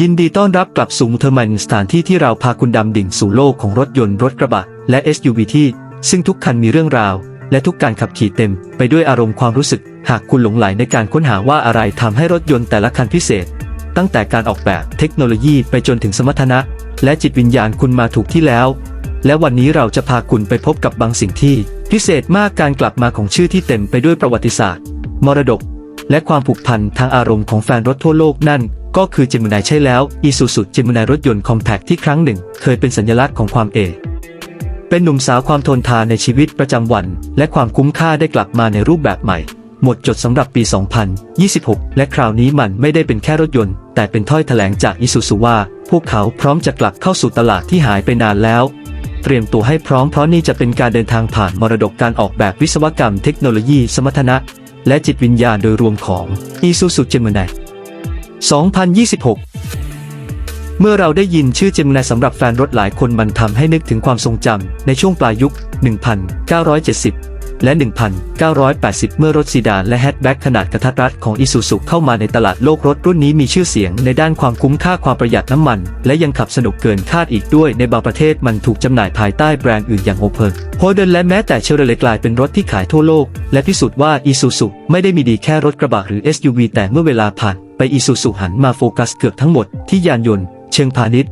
ยินดีต้อนรับกลับสู่มูเทอร์มันสถานที่ที่เราพาคุณดำดิ่งสู่โลกของรถยนต์รถกระบะ และ SUV ที่ ซึ่งทุกคันมีเรื่องราว และทุกการขับขี่เต็ม ไปด้วยอารมณ์ความรู้สึก หากคุณหลงไหลในการค้นหาว่าอะไรทำให้รถยนต์แต่ละคันพิเศษ ตั้งแต่การออกแบบเทคโนโลยีไปจนถึงสมรรถนะ และจิตวิญญาณคุณมาถูกที่แล้ว และวันนี้เราจะพาคุณไปพบกับบางสิ่งที่ พิเศษมากการกลับมาของชื่อที่เต็มไปด้วยประวัติศาสตร์ มรดก และความผูกพันทางอารมณ์ของแฟนรถทั่วโลกนั่น ก็คือเจมินายใช่แล้วอีซูซูเจมินายรถยนต์คอมแพคที่ครั้งหนึ่ง เคยเป็นสัญลักษณ์ของความเอ เป็นหนุ่มสาวความทนทานในชีวิตประจำวัน และความคุ้มค่าได้กลับมาในรูปแบบใหม่ หมดจดสำหรับปี 2026 และคราวนี้มันไม่ได้เป็นแค่รถยนต์ แต่เป็นถ้อยแถลงจากอิซูซูว่า พวกเขาพร้อมจะกลับเข้าสู่ตลาดที่หายไปนานแล้วเตรียมตัวให้พร้อมเพราะนี่จะเป็นการเดินทางผ่านมรดกการออกแบบวิศวกรรมเทคโนโลยีสมรรถนะ และจิตวิญญาณโดยรวมของ Isuzu Gemini 2026 เมื่อเราได้ยินชื่อเจมินายสำหรับแฟนรถหลายคนมันทำให้นึกถึงความทรงจำในช่วงปลายยุค 1970 และ 1980 เมื่อรถซีดานและแฮชแบ็กขนาดกระทัดรัดของอิซูซุเข้ามาในตลาดโลกรถรุ่นนี้มีชื่อเสียงในด้านความคุ้มค่าความประหยัดน้ำมัน และยังขับสนุกเกินคาดอีกด้วย ในบางประเทศมันถูกจำหน่ายภายใต้แบรนด์อื่นอย่างโอเพอร์โฮเดนและแม้แต่เชลเลกลายเป็นรถที่ขายทั่วโลก และพิสูจน์ว่าอิซูซุไม่ได้มีดีแค่รถกระบะหรือ SUV แต่เมื่อเวลาผ่านไปอิซูซุหันมาโฟกัสเกือบทั้งหมดที่ยานยนต์เชิงพาณิชย์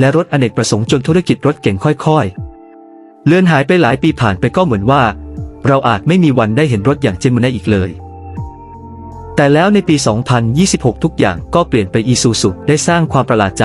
และรถอเนกประสงค์จนธุรกิจรถเก่งค่อย ๆ เลือนหายไปหลายปีผ่านไปก็เหมือนว่า เราอาจไม่มีวันได้เห็นรถอย่างเจมินาอีกเลย แต่แล้วในปี 2026 ทุกอย่างก็เปลี่ยนไปอีซูซุได้สร้างความประหลาดใจ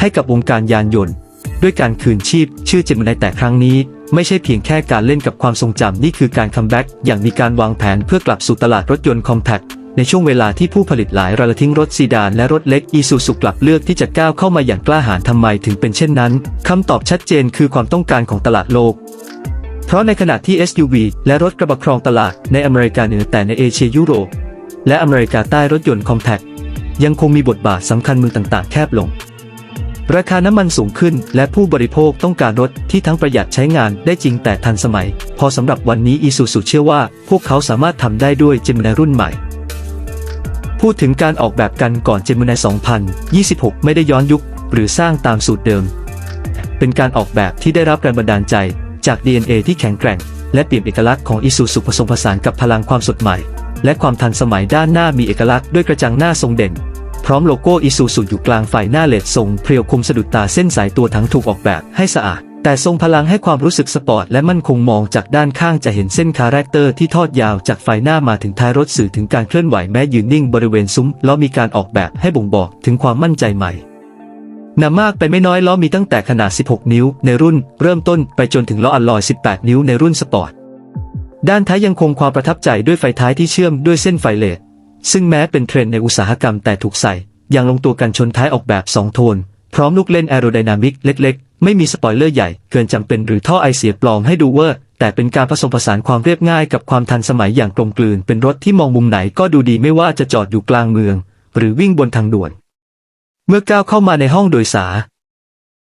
ให้กับวงการยานยนต์ ด้วยการคืนชีพ ชื่อเจมินาแต่ครั้งนี้ ไม่ใช่เพียงแค่การเล่นกับความทรงจำนี่คือการคัมแบ็กอย่างมีการวางแผนเพื่อกลับสู่ตลาดรถยนต์คอมแพคในช่วงเวลาที่ผู้ผลิตหลายรายละทิ้งรถซีดานและรถเล็กอีซูซุกลับเลือกที่จะก้าวเข้ามาอย่างกล้าหาญทำไมถึงเป็นเช่นนั้นคำตอบชัดเจนคือความต้องการของตลาดโลก ราะในขณะที่ SUV และรถกระบะครองตลาดในอเมริกาเหนือแต่ในเอเชียยุโรปและอเมริกาใต้รถยนต์คอมแพคยังคงมีบทบาทสำคัญเมืองต่างๆ แคบลง ราคาน้ำมันสูงขึ้น และผู้บริโภคต้องการรถที่ทั้งประหยัดใช้งานได้จริงแต่ทันสมัย พอสำหรับวันนี้อีซูซูเชื่อว่า พวกเขาสามารถทำได้ด้วยเจมินารุ่นใหม่ พูดถึงการออกแบบกันก่อนเจมินา2026 ไม่ได้ย้อนยุค หรือสร้างตามสูตรเดิม เป็นการออกแบบที่ได้รับแรงบันดาลใจ จาก DNA ที่แข็งแกร่ง และเปลี่ยนเอกลักษณ์ของอิซูซุผสมผสานกับพลังความสดใหม่ และความทันสมัยด้านหน้ามีเอกลักษณ์ด้วยกระจังหน้าทรงเด่น พร้อมโลโก้อิซูซุอยู่กลางฝ่ายหน้าเลดทรงเพรียวคมสะดุดตาเส้นสายตัวทั้งถูกออกแบบให้สะอาด แต่ทรงพลังให้ความรู้สึกสปอร์ตและมั่นคงมองจากด้านข้างจะเห็นเส้นคาแรคเตอร์ที่ทอดยาวจากไฟหน้ามาถึงท้ายรถสื่อถึงการเคลื่อนไหวแม้ยืนนิ่งบริเวณซุ้มล้อมีการออกแบบให้บ่งบอกถึงความมั่นใจใหม่ นำมากไปไม่น้อยล้อมีตั้งแต่ขนาด 16 นิ้วในรุ่นเริ่มต้นไปจนถึงล้ออัลลอย 18 นิ้วในรุ่นสปอร์ต ด้านท้ายยังคงความประทับใจด้วยไฟท้ายที่เชื่อมด้วยเส้นไฟเลดซึ่งแม้เป็นเทรนด์ในอุตสาหกรรมแต่ถูกใส่ อย่างลงตัวกันชนท้ายออกแบบ 2 โทน พร้อมลูกเล่นแอโรไดนามิกเล็กๆ ไม่มีสปอยเลอร์ใหญ่เกินจำเป็นหรือท่อไอเสียปลอมให้ดูเวอร์แต่เป็นการผสมผสานความเรียบง่ายกับความทันสมัยอย่างกลมกลืน เป็นรถที่มองมุมไหนก็ดูดีไม่ว่าจะจอดอยู่กลางเมือง หรือวิ่งบนทางด่วน เมื่อก้าวเข้ามาในห้องโดยสาร